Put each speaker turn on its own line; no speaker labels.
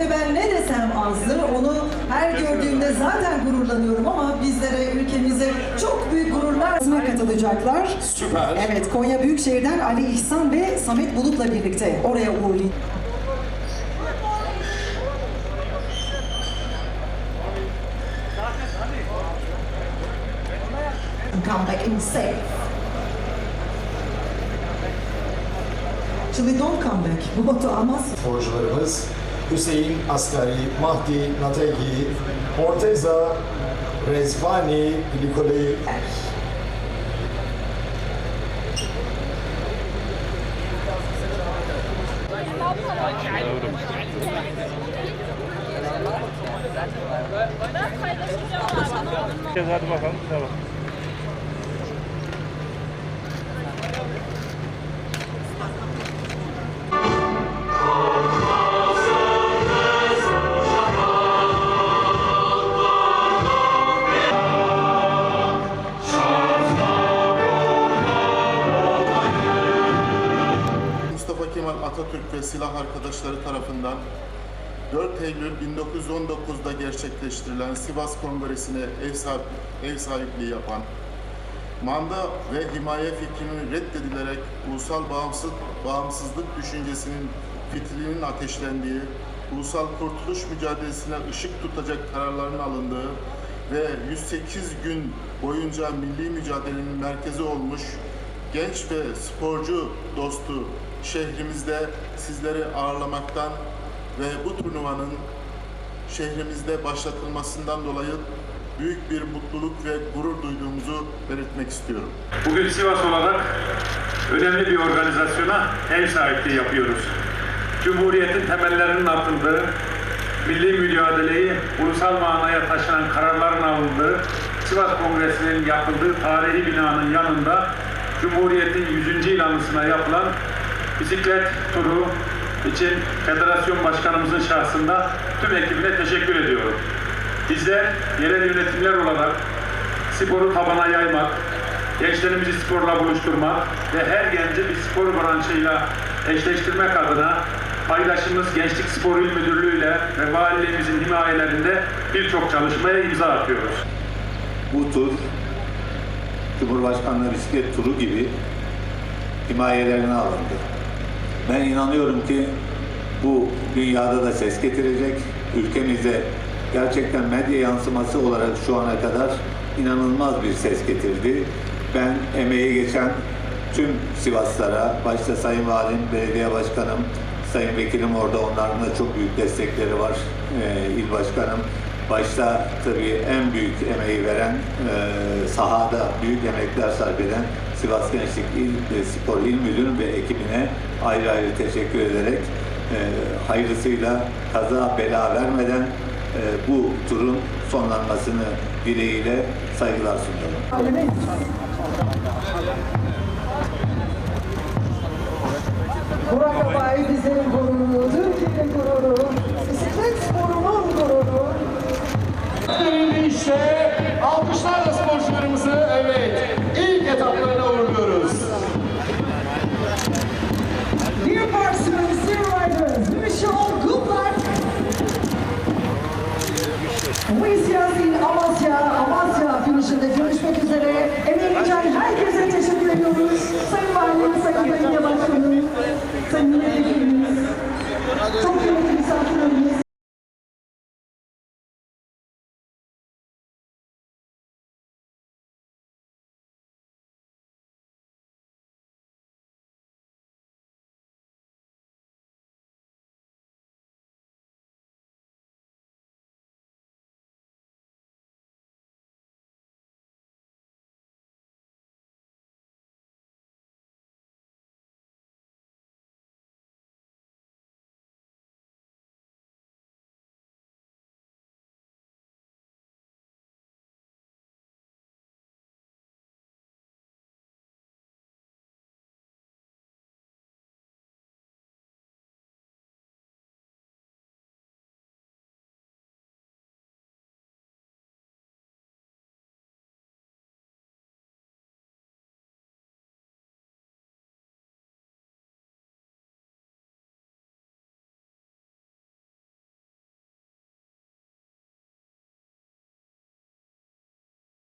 Ben ne desem azdır, onu her gördüğümde zaten gururlanıyorum ama bizlere, ülkemize çok büyük gururlar katılacaklar.
Süper.
Evet, Konya Büyükşehir'den Ali İhsan ve Samet Bulut'la birlikte oraya uğurlayacağız. And come back in safe. Actually, don't come back. Bu Batu Amas.
sporcularımız Hüseyin Asgari, Mahdi Nategi, Morteza Rezvani, Glikoli
Hadi bakalım. Devam.
Ve silah arkadaşları tarafından 4 Eylül 1919'da gerçekleştirilen Sivas Kongresi'ne ev, sahip- ev sahipliği yapan, manda ve himaye fikrinin reddedilerek ulusal bağımsız, bağımsızlık düşüncesinin fitilinin ateşlendiği, ulusal kurtuluş mücadelesine ışık tutacak kararların alındığı ve 108 gün boyunca milli mücadelenin merkezi olmuş genç ve sporcu dostu şehrimizde sizleri ağırlamaktan ve bu turnuvanın şehrimizde başlatılmasından dolayı büyük bir mutluluk ve gurur duyduğumuzu belirtmek istiyorum.
Bugün Sivas olarak önemli bir organizasyona ev sahipliği yapıyoruz. Cumhuriyetin temellerinin atıldığı, milli mücadeleyi ulusal manaya taşınan kararların alındığı, Sivas Kongresi'nin yapıldığı tarihi binanın yanında Cumhuriyet'in 100. yıl anısına yapılan bisiklet turu için federasyon başkanımızın şahsında tüm ekibine teşekkür ediyorum. Bizler yerel yönetimler olarak sporu tabana yaymak, gençlerimizi sporla buluşturmak ve her genci bir spor branşıyla eşleştirmek adına paydaşımız Gençlik Spor İl Müdürlüğü ile ve valiliğimizin himayelerinde birçok çalışmaya imza atıyoruz.
bu tur Cumhurbaşkanlığı bisiklet turu gibi himayelerine alındı. Ben inanıyorum ki bu dünyada da ses getirecek. Ülkemizde gerçekten medya yansıması olarak şu ana kadar inanılmaz bir ses getirdi. Ben emeği geçen tüm Sivaslara, başta Sayın Valim, Belediye Başkanım, Sayın Vekilim orada onların da çok büyük destekleri var. Ee, il Başkanım, başta tabii en büyük emeği veren, e, sahada büyük emekler sarf eden Sivas Gençlik İl ve Spor İl Müdürü ve ekibine ayrı ayrı teşekkür ederek e, hayırlısıyla kaza bela vermeden e, bu turun sonlanmasını dileğiyle saygılar sunuyorum.
Burak Abay bizlerin Không!